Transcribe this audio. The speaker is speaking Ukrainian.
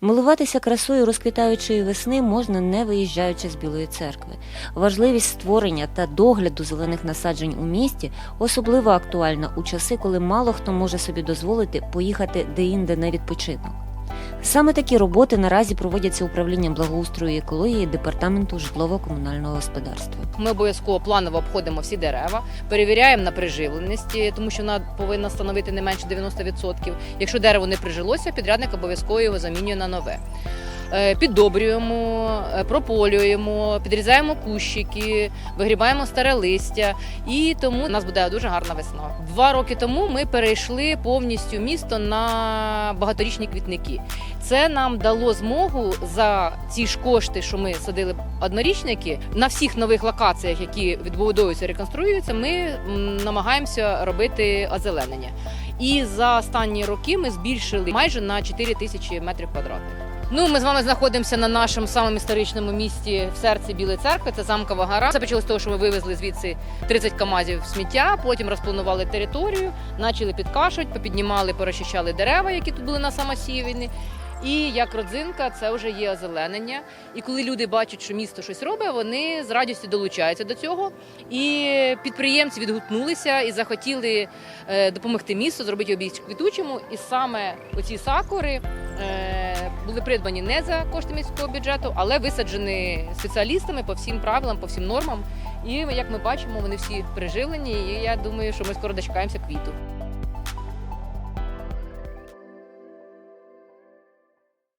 Милуватися красою розквітаючої весни можна не виїжджаючи з Білої церкви. Важливість створення та догляду зелених насаджень у місті особливо актуальна у часи, коли мало хто може собі дозволити поїхати де-інде на відпочинок. Саме такі роботи наразі проводяться управлінням благоустрою і екології департаменту житлово-комунального господарства. Ми обов'язково планово обходимо всі дерева, перевіряємо на приживленість, тому що вона повинна становити не менше 90%. Якщо дерево не прижилося, підрядник обов'язково його замінює на нове. Е, Піддобрюємо, е, прополюємо, підрізаємо кущики, вигрібаємо старе листя, і тому у нас буде дуже гарна весна. Два роки тому ми перейшли повністю місто на багаторічні квітники. Це нам дало змогу за ці ж кошти, що ми садили однорічники, на всіх нових локаціях, які відбудовуються, реконструюються, ми намагаємося робити озеленення. І за останні роки ми збільшили майже на 4 тисячі метрів квадратних. Ну, ми з вами знаходимося на нашому самому історичному місті в серці Білої церкви. Це замкова гора. Це почалося з того, що ми вивезли звідси 30 камазів сміття. Потім розпланували територію, почали підкашувати, попіднімали, порозчищали дерева, які тут були на самосівні. І як родзинка, це вже є озеленення. І коли люди бачать, що місто щось робить, вони з радістю долучаються до цього. І підприємці відгукнулися і захотіли е, допомогти місту, зробити більш квітучому. І саме оці сакури були придбані не за кошти міського бюджету, але висаджені спеціалістами по всім правилам, по всім нормам. І як ми бачимо, вони всі приживлені. І я думаю, що ми скоро дочекаємося квіту.